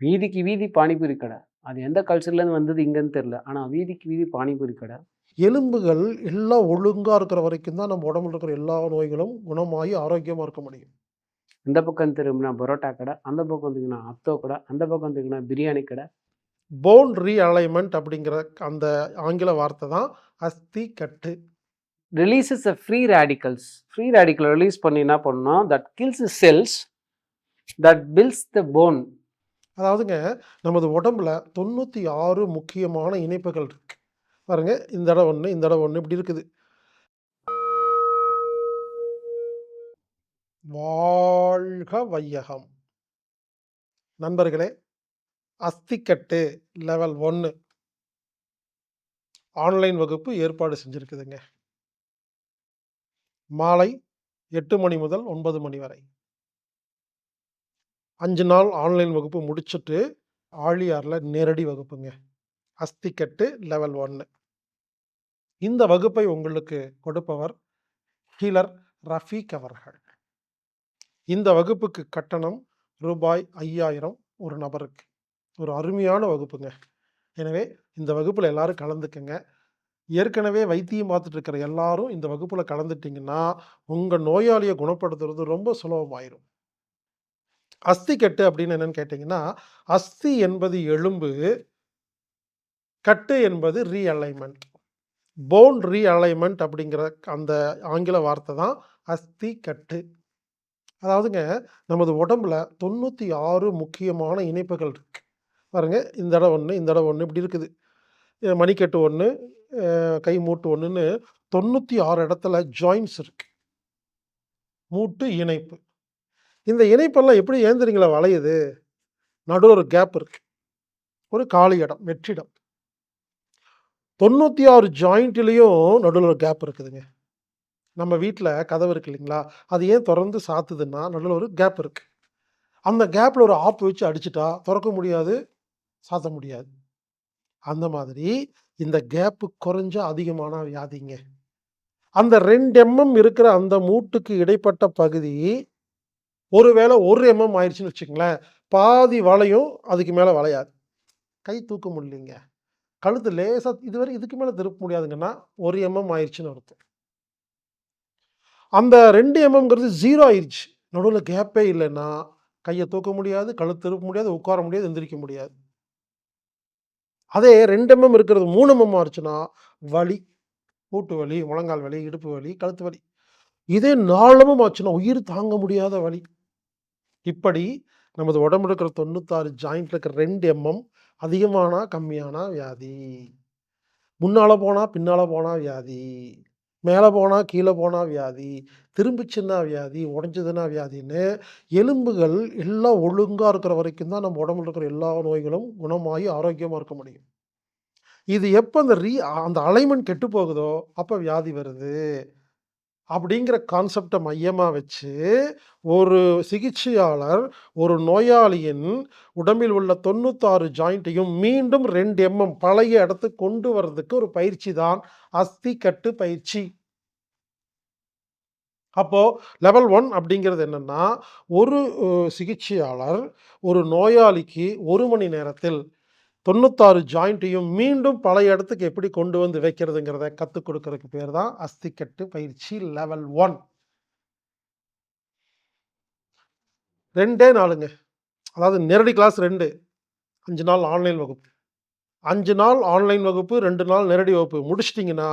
வீதிக்கு வீதி பானிபூரி கடை. அது எந்த கல்ச்சர்லேருந்து வந்தது இங்கன்னு தெரில ஆனால் வீதிக்கு வீதி பானிபூரி கடை. எலும்புகள் எல்லாம் ஒழுங்கா இருக்கிற வரைக்கும் தான் நம்ம உடம்புல இருக்கிற எல்லா நோய்களும் குணமாகி ஆரோக்கியமா இருக்க முடியும். இந்த பக்கம் திரும்பினா பரோட்டா கடை அந்த பக்கம் வந்தீங்கன்னா அத்தோ கடை அந்த பக்கம் வந்தீங்கன்னா பிரியாணி கடை. போன் ரீஅலைன்மென்ட் அப்படிங்கிற அந்த ஆங்கில வார்த்தை தான் அஸ்தி கட்டு. Releases a free radicals free radical release பண்ணி என்ன பண்ணோம் that kills cells that fills the bone அதாவதுங்க நமது உடம்புல 96 முக்கியமான இணைப்புகள் இருக்கு. பாருங்க இந்த இடம் ஒன்று இந்த இடம் ஒன்று இப்படி இருக்குது. வாழ்க வையகம். நண்பர்களே, அஸ்திக்கட்டு லெவல் ஒன்று ஆன்லைன் வகுப்பு ஏற்பாடு செஞ்சுருக்குதுங்க மாலை எட்டு மணி முதல் ஒன்பது மணி வரை. அஞ்சு நாள் ஆன்லைன் வகுப்பு முடிச்சுட்டு, ஆழியாரில் நேரடி வகுப்புங்க. அஸ்திக்கட்டு லெவல் ஒன்று இந்த வகுப்பை உங்களுக்கு கொடுப்பவர் ஹீலர் ரஃபீக் அவர்கள். இந்த வகுப்புக்கு கட்டணம் ரூபாய் 5000 ஒரு நபருக்கு. ஒரு அருமையான வகுப்புங்க. எனவே இந்த வகுப்பில் எல்லாரும் கலந்துக்கங்க. ஏற்கனவே வைத்தியம் பார்த்துட்டு இருக்கிற எல்லாரும் இந்த வகுப்பில் கலந்துட்டிங்கன்னா உங்கள் நோயாளியை குணப்படுத்துறது ரொம்ப சுலபமாயிரும். அஸ்திக்கட்டு அப்படின்னு என்னன்னு கேட்டிங்கன்னா அஸ்தி என்பது எலும்பு. கட்டு என்பது ரீஅலைன்மெண்ட் போன் ரீஅலைன்மெண்ட் அப்படிங்கிற அந்த ஆங்கில வார்த்தை தான் அஸ்தி கட்டு. அதாவதுங்க நமது உடம்புல 96 முக்கியமான இணைப்புகள் இருக்கு. பாருங்க இந்த இடம் ஒன்று இந்த இடம் ஒன்று இப்படி இருக்குது. மணிக்கட்டு ஒன்று கை மூட்டு ஒன்றுன்னு தொண்ணூற்றி ஆறு இடத்துல ஜாயின்ஸ் இருக்கு. மூட்டு இணைப்பு. இந்த இணைப்பெல்லாம் எப்படி ஏந்திரிங்களா வளையுது? நடுவில் ஒரு கேப் இருக்கு. ஒரு காலி இடம், வெற்றிடம். தொண்ணூற்றி ஆறு ஜாயிண்ட்லேயும் நடுவில் ஒரு கேப் இருக்குதுங்க. நம்ம வீட்டில் கதவு இருக்கு இல்லைங்களா? அது ஏன் தொறந்து சாத்துதுன்னா, நடுவில் ஒரு கேப் இருக்குது அந்த கேப்பில் ஒரு ஆப்பு வச்சு அடிச்சுட்டா திறக்க முடியாது, சாத்த முடியாது. அந்த மாதிரி இந்த கேப்பு குறைஞ்ச அதிகமான வியாதிங்க. அந்த ரெண்டு எம்.எம் இருக்கிற அந்த மூட்டுக்கு இடைப்பட்ட பகுதி, ஒருவேளை ஒரு எம்.எம் ஆயிடுச்சுன்னு வச்சுக்கங்களேன், பாதி வளையும், அதுக்கு மேலே வளையாது. கை தூக்க முடியலைங்க. கழுத்து லேசாக இதுவரை இதுக்கு மேலே திருப்ப முடியாதுங்கன்னா, ஒரு எம்.எம் ஆயிடுச்சுன்னு அர்த்தம். அந்த ரெண்டு எம்.எம்ங்கிறது ஜீரோ ஆயிடுச்சு நடுவில் கேப்பே இல்லைன்னா கையை தூக்க முடியாது, கழுத்து திருப்ப முடியாது, உட்கார முடியாது, எந்திரிக்க முடியாது. அதே ரெண்டு எம்.எம் இருக்கிறது மூணு எம்.எம் ஆச்சுன்னா, வலி. கூட்டு வலி, முழங்கால் வலி, இடுப்பு வலி, கழுத்து வலி. இதே 4 ஆச்சுன்னா, உயிர் தாங்க முடியாத வலி. இப்படி நமது உடம்பு இருக்கிற 96 ஜாயிண்ட்ல இருக்கிற ரெண்டு எம்.எம் அதிகமானா, கம்மியானா வியாதி. முன்னால போனா, பின்னால போனா வியாதி. மேலே போனா, கீழே போனா வியாதி. திரும்பிச்சுன்னா வியாதி, உடஞ்சதுன்னா வியாதின்னு எலும்புகள் எல்லாம் ஒழுங்காக இருக்கிற வரைக்கும் தான் நம்ம உடம்புல இருக்கிற எல்லா நோய்களும் குணமாகி ஆரோக்கியமாக இருக்க முடியும். இது எப்போ அந்த ரீ அந்த அலைமெண்ட் கெட்டு போகுதோ, அப்போ வியாதி வருது. அப்படிங்கிற கான்செப்டை மையமாக வச்சு, ஒரு சிகிச்சையாளர் ஒரு நோயாளியின் உடம்பில் உள்ள 96 ஜாயிண்ட்டையும் மீண்டும் ரெண்டு எம்.எம் பழைய இடத்துக்கு கொண்டு வர்றதுக்கு ஒரு பயிற்சி தான் அஸ்தி கட்டு பயிற்சி. அப்போது லெவல் ஒன் அப்படிங்கிறது என்னன்னா, ஒரு சிகிச்சையாளர் ஒரு நோயாளிக்கு ஒரு மணி நேரத்தில் 96 ஜாயிண்ட்டையும் மீண்டும் பழைய இடத்துக்கு எப்படி கொண்டு வந்து வைக்கிறதுங்கிறத கற்றுக் கொடுக்கறதுக்கு பேர் தான் அஸ்திக்கட்டு பயிற்சி லெவல் 1. 2டே நாளுங்க. அதாவது நேரடி கிளாஸ் 2. 5 நாள் ஆன்லைன் வகுப்பு. அஞ்சு நாள் ஆன்லைன் வகுப்பு, ரெண்டு நாள் நேரடி வகுப்பு முடிச்சிட்டிங்கன்னா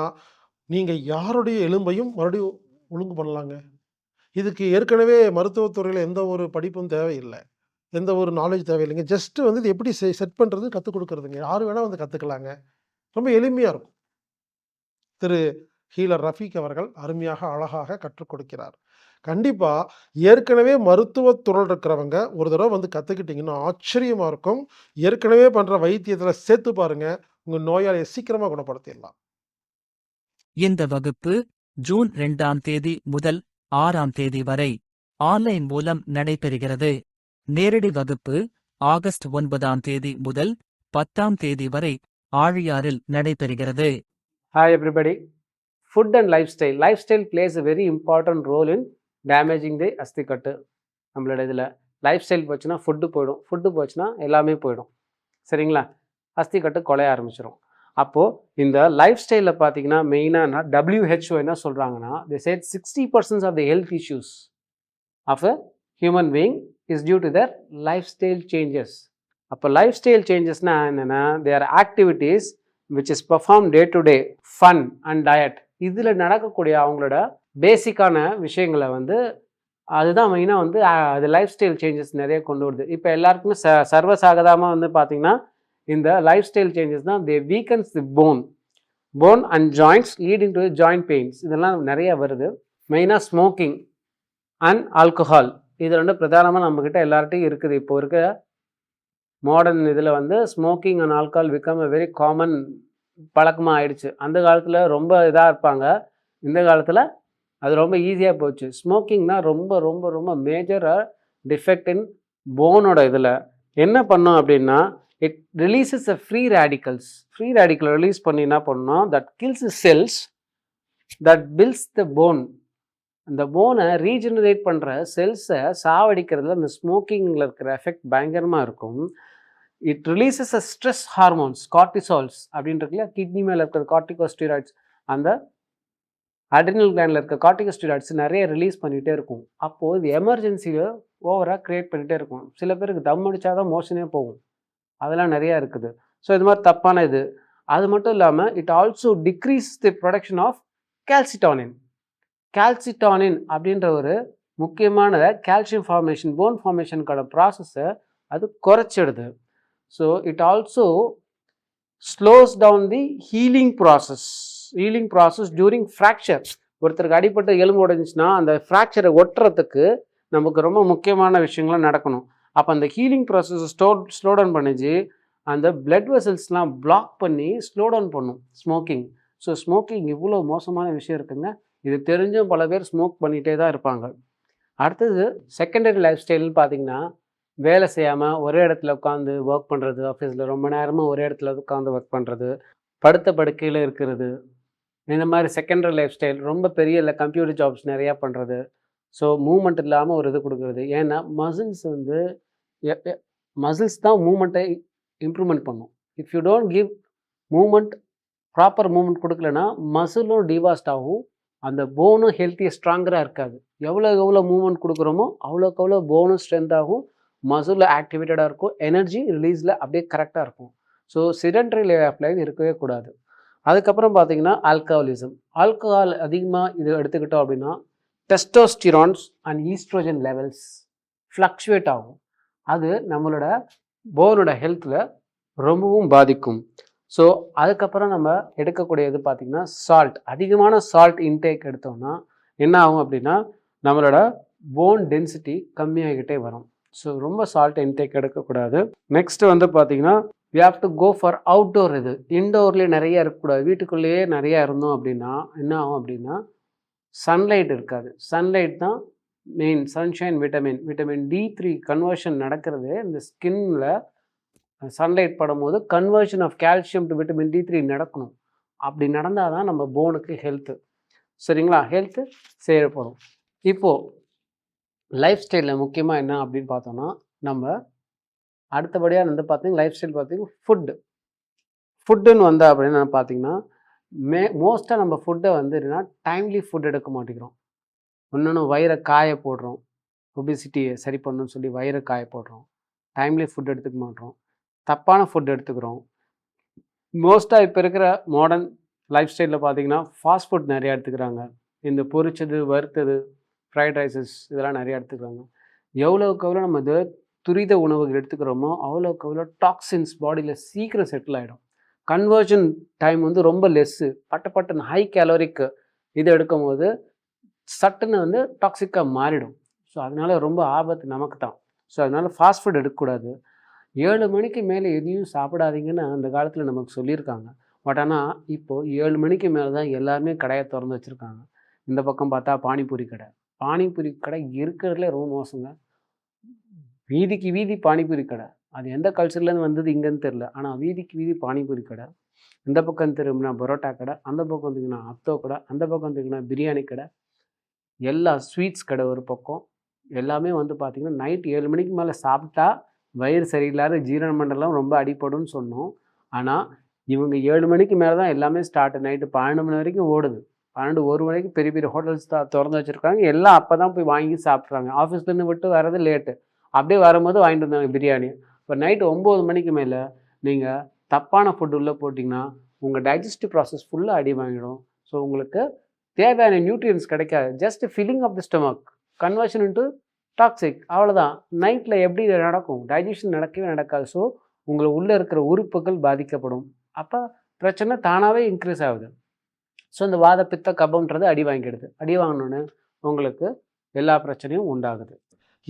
நீங்கள் யாருடைய எலும்பையும் மறுபடியும் ஒழுங்கு பண்ணலாங்க. இதுக்கு ஏற்கனவே மருத்துவத்துறையில் எந்த ஒரு படிப்பும் தேவையில்லை எந்த ஒரு நாலேஜ் தேவையில்லைங்க. ஜஸ்ட்டு வந்து இது எப்படி செட் பண்ணுறது கற்றுக் கொடுக்குறதுங்க யாரும் வேணால் வந்து கற்றுக்கலாங்க ரொம்ப எளிமையாக இருக்கும். திரு ஹீலர் ரஃபீக் அவர்கள் அருமையாக, அழகாக கற்றுக் கொடுக்கிறார். கண்டிப்பாக ஏற்கனவே மருத்துவத்துறை இருக்கிறவங்க ஒரு தடவை வந்து கற்றுக்கிட்டிங்கன்னா ஆச்சரியமாக இருக்கும். ஏற்கனவே பண்ணுற வைத்தியத்தில் சேர்த்து பாருங்க. உங்கள் நோயாளியை சீக்கிரமாக குணப்படுத்திடலாம். இந்த வகுப்பு ஜூன் ரெண்டாம் தேதி முதல் ஆறாம் தேதி வரை ஆன்லைன் மூலம் நடைபெறுகிறது. நேரடி வகுப்பு ஆகஸ்ட் ஒன்பதாம் தேதி முதல் 10ஆம் தேதி வரை ஆழியாறில் நடைபெறுகிறது. Hi everybody. Food lifestyle Lifestyle plays a very important role in damaging the அஸ்திக்கட்டு. நம்மளோட இதில் லைஃப் ஸ்டைல் போச்சுன்னா ஃபுட்டு போயிடும் ஃபுட்டு போச்சுன்னா எல்லாமே போயிடும் சரிங்களா அஸ்தி கட்டு ஆரம்பிச்சிடும் அப்போது இந்த லைஃப் ஸ்டைலில் பார்த்தீங்கன்னா மெயினாக டபிள்யூஹெச்ஓ என்ன சொல்கிறாங்கன்னா the said sixty percent of the health issues of a human being is due to their lifestyle changes அப்போ லைஃப் ஸ்டைல் சேஞ்சஸ்னால் என்னென்னா their activities which is perform day to day fun and diet இதில் நடக்கக்கூடிய அவங்களோட பேசிக்கான விஷயங்களை வந்து அதுதான் மெயினாக வந்து அது லைஃப் ஸ்டைல் சேஞ்சஸ் நிறைய கொண்டு வருது. இப்போ எல்லாருக்குமே ச சர்வசாகதமாக வந்து பார்த்திங்கன்னா இந்த லைஃப் ஸ்டைல் சேஞ்சஸ் தான் they weakens the bone bone and joints leading to joint pains இதெல்லாம் நிறைய வருது. மெயினாக ஸ்மோக்கிங் அண்ட் ஆல்கஹால் இது ரெண்டும் பிரதானமாக நம்மக்கிட்ட எல்லார்ட்டையும் இருக்குது. இப்போ இருக்க மாடர்ன் இதில் வந்து smoking and alcohol become a very common பழக்கமாக ஆயிடுச்சு அந்த காலத்தில் ரொம்ப இதாக இருப்பாங்க. இந்த காலத்தில் அது ரொம்ப ஈஸியாக போச்சு. ஸ்மோக்கிங் தான் ரொம்ப ரொம்ப ரொம்ப மேஜராக டிஃபெக்ட் இன் போனோட இதில். என்ன பண்ணோம் அப்படின்னா it releases a free radicals free radical release பண்ணி என்ன பண்ணோம்? That kills cells that fills the bone அந்த போனை ரீஜெனரேட் பண்ணுற செல்ஸை சாவடிக்கிறதுல அந்த ஸ்மோக்கிங்கில் இருக்கிற எஃபெக்ட் பயங்கரமாக இருக்கும். It releases a stress hormones cortisols அப்படின்றது கிட்னி மேலே இருக்கிற கார்டிகோஸ்டீராய்ட்ஸ் அந்த அட்ரினல் கிளாண்டில் இருக்க கார்டிகோஸ்டீராய்ட்ஸ் நிறைய ரிலீஸ் பண்ணிகிட்டே இருக்கும். அப்போது இது எமர்ஜென்சியை ஓவராக க்ரியேட் பண்ணிகிட்டே இருக்கும். சில பேருக்கு தம் அடித்தா தான் மோஷனே போகும். அதெல்லாம் நிறையா இருக்குது. ஸோ இது மாதிரி தப்பான இது. அது மட்டும் இல்லாமல் it also decrease the production of calcitonin calcitonin அப்படின்ற ஒரு முக்கியமான கால்சியம் ஃபார்மேஷன் போன் ஃபார்மேஷனுக்கான ப்ராசஸை அது குறைச்சிடுது. So it also slows down the healing process healing process during fracture ஒருத்தருக்கு அடிப்பட்ட எலும்பு உடஞ்சிச்சுன்னா அந்த ஃப்ராக்சரை ஒட்டுறதுக்கு நமக்கு ரொம்ப முக்கியமான விஷயங்கள்லாம் நடக்கணும். அப்போ அந்த ஹீலிங் ப்ராசஸ் ஸ்டோ ஸ்லோ டவுன் பண்ணிச்சு அந்த பிளட் வெசல்ஸ்லாம் பிளாக் பண்ணி ஸ்லோ டவுன் பண்ணும். ஸ்மோக்கிங் ஸோ ஸ்மோக்கிங் இவ்வளோ மோசமான விஷயம் இருக்குங்க. இது தெரிஞ்சும் பல பேர் ஸ்மோக் பண்ணிகிட்டே தான் இருப்பாங்க. அடுத்தது செகண்டரி லைஃப் ஸ்டைல்னு பார்த்தீங்கன்னா வேலை செய்யாமல் ஒரே இடத்துல உட்காந்து ஒர்க் பண்ணுறது ஆஃபீஸில் ரொம்ப நேரமாக ஒரே இடத்துல உட்காந்து ஒர்க் பண்ணுறது படுத்த படுக்கையில் இருக்கிறது இந்த மாதிரி செகண்டரி லைஃப் ஸ்டைல் ரொம்ப பெரிய இல்லை கம்ப்யூட்டர் ஜாப்ஸ் நிறையா பண்ணுறது ஸோ மூமெண்ட் இல்லாமல் ஒரு இது கொடுக்குறது. ஏன்னா மசில்ஸ் வந்து மசில்ஸ் தான் மூமெண்ட்டை இம்ப்ரூவ்மெண்ட் பண்ணும். If you don't give movement proper movement கொடுக்கலனா மசிலும் டிவாஸ்ட் ஆகும். அந்த போனும் ஹெல்த்தியாக ஸ்ட்ராங்கராக இருக்காது. எவ்வளோ எவ்வளோ மூவ்மெண்ட் கொடுக்குறோமோ அவ்வளோக்கு அவ்வளோ போனும் ஸ்ட்ரென்த் ஆகும் ஆக்டிவேட்டடாக இருக்கும் எனர்ஜி ரிலீஸில் அப்படியே கரெக்டாக இருக்கும். So sedentary lay of life இருக்கவே கூடாது. அதுக்கப்புறம் பார்த்தீங்கன்னா ஆல்கஹாலிசம் ஆல்கஹால் அதிகமாக இது எடுத்துக்கிட்டோம் அப்படின்னா testosterones and estrogen levels fluctuate ஆகும். அது நம்மளோட போனோட ஹெல்த்தில் ரொம்பவும் பாதிக்கும். ஸோ அதுக்கப்புறம் நம்ம எடுக்கக்கூடியது பார்த்திங்கன்னா சால்ட் அதிகமான சால்ட் இன்டேக் எடுத்தோம்னா என்ன ஆகும் அப்படின்னா நம்மளோட போன் டென்சிட்டி கம்மியாகிக்கிட்டே வரும். ஸோ ரொம்ப சால்ட் இன்டேக் எடுக்கக்கூடாது. நெக்ஸ்ட் வந்து பார்த்தீங்கன்னா we have to go for outdoor இது. இன்டோர்லேயே நிறைய இருக்கக்கூடாது. வீட்டுக்குள்ளேயே நிறையா இருந்தோம் அப்படின்னா என்ன ஆகும் அப்படின்னா சன்லைட் இருக்காது. சன்லைட் தான் main sunshine vitamin vitamin D three conversion நடக்கிறது இந்த ஸ்கின்னில் சன்லைட் படும்போது conversion of calcium to vitamin D three நடக்கணும். அப்படி நடந்தால் தான் நம்ம போனுக்கு ஹெல்த்து சரிங்களா? ஹெல்த்து சேரப்படும் இப்போது லைஃப் ஸ்டைலில் முக்கியமாக என்ன அப்படின்னு பார்த்தோன்னா நம்ம அடுத்தபடியாக வந்து பார்த்தீங்கன்னா லைஃப் ஸ்டைல் பார்த்தீங்கன்னா ஃபுட்டு ஃபுட்டுன்னு வந்தால் அப்படின்னு பார்த்தீங்கன்னா மே மோஸ்ட்டாக நம்ம ஃபுட்டை வந்து என்னன்னா டைம்லி ஃபுட் எடுக்க மாட்டேங்கிறோம். இன்னொன்று வயிறை காய போடுறோம். ஒபிசிட்டியை சரி பண்ணணும்னு சொல்லி வயிறை காய போடுறோம். டைம்லி ஃபுட் எடுத்துக்க மாட்டோம். தப்பான ஃபுட் எடுத்துக்கிறோம். மோஸ்ட்டாக இப்போ இருக்கிற மாடர்ன் லைஃப் ஸ்டைலில் பார்த்தீங்கன்னா ஃபாஸ்ட் ஃபுட் நிறையா எடுத்துக்கிறாங்க. இந்த பொரிச்சது வறுத்தது ஃப்ரைட் ரைஸஸ் இதெல்லாம் நிறையா எடுத்துக்கிறாங்க. எவ்வளோக்கு எவ்வளோ நம்ம இது துரித உணவுகள் எடுத்துக்கிறோமோ அவ்வளோக்கு எவ்வளோ டாக்ஸின்ஸ் பாடியில் சீக்கிரம் செட்டில் ஆகிடும் கன்வர்ஷன் டைம் வந்து ரொம்ப லெஸ்ஸு பட்ட பட்டன் ஹை கேலோரிக்கு இது எடுக்கும் போது சட்டுன்னு வந்து டாக்ஸிக்காக மாறிடும். ஸோ அதனால ரொம்ப ஆபத்து நமக்கு தான். ஸோ அதனால் ஃபாஸ்ட் ஃபுட் எடுக்கக்கூடாது. ஏழு மணிக்கு மேலே எதையும் சாப்பிடாதீங்கன்னு அந்த காலத்தில் நமக்கு சொல்லியிருக்காங்க. பட் ஆனால் இப்போது ஏழு மணிக்கு மேலே தான் எல்லாருமே கடையை திறந்து வச்சுருக்காங்க. இந்த பக்கம் பார்த்தா பானிபூரி கடை. பானிபூரி கடை இருக்கிறதுல ரொம்ப மோசங்க. வீதிக்கு வீதி பானிபூரி கடை. அது எந்த கல்ச்சர்லேருந்து வந்தது இங்கேன்னு தெரில ஆனால் வீதிக்கு வீதி பானிபூரி கடை. இந்த பக்கம் திரும்பினா பரோட்டா கடை. அந்த பக்கம் வந்துங்கன்னா அத்தோ கடை. அந்த பக்கம் வந்துங்கன்னா பிரியாணி கடை. எல்லா ஸ்வீட்ஸ் கடை ஒரு பக்கம். எல்லாமே வந்து பார்த்திங்கன்னா நைட் ஏழு மணிக்கு மேலே சாப்பிட்டா வயிறு சரியில்லாத ஜீரண மண்டலம் ரொம்ப அடிப்படும்னு சொன்னோம். ஆனால் இவங்க ஏழு மணிக்கு மேலே தான் எல்லாமே ஸ்டார்ட் நைட்டு பன்னெண்டு மணி வரைக்கும் ஓடுது. பன்னெண்டு ஒரு மணிக்கு பெரிய பெரிய ஹோட்டல்ஸ் தான் திறந்து வச்சுருக்காங்க. எல்லாம் அப்போ தான் போய் வாங்கி சாப்பிட்றாங்க. ஆஃபீஸ்லேருந்து விட்டு வர்றது லேட்டு அப்படியே வரும்போது வாங்கிட்டு வந்தாங்க பிரியாணி. இப்போ நைட்டு ஒம்பது மணிக்கு மேலே நீங்கள் தப்பான ஃபுட்டு உள்ளே போட்டிங்கன்னா உங்கள் டைஜஸ்டிவ் ப்ராசஸ் ஃபுல்லாக அடி வாங்கிடும். ஸோ உங்களுக்கு தேவையான நியூட்ரியன்ஸ் கிடைக்காது. Just filling of the stomach conversion into toxic அவ்வளோதான் நைட்டில் எப்படி நடக்கும்? டைஜஷன் நடக்கவே நடக்காது. ஸோ உங்களை உள்ளே இருக்கிற உறுப்புகள் பாதிக்கப்படும். அப்போ பிரச்சனை தானாகவே இன்க்ரீஸ் ஆகுது. ஸோ இந்த வாத பித்த கபம்ன்றது அடி வாங்கிடுது. அடி வாங்கினோன்னு உங்களுக்கு எல்லா பிரச்சனையும் உண்டாகுது.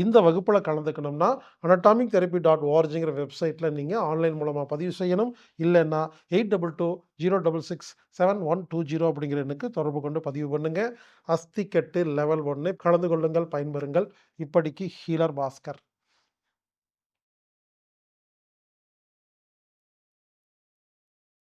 இந்த வகுப்பில் கலந்துக்கணும்னா அனட்டாமிக் தெரப்பி டாட் ஓஆர்ஜிங்கிற வெப்சைட்டில் நீங்கள் ஆன்லைன் மூலமாக பதிவு செய்யணும். இல்லைன்னா eight double two zero double six seven one two zero அப்படிங்கிற எண்ணுக்கு தொடர்பு கொண்டு பதிவு பண்ணுங்கள் அஸ்திக்கட்டு லெவல் ஒன்று கலந்து கொள்ளுங்கள் பயன்பெறுங்கள். இப்படிக்கு ஹீலர் பாஸ்கர்.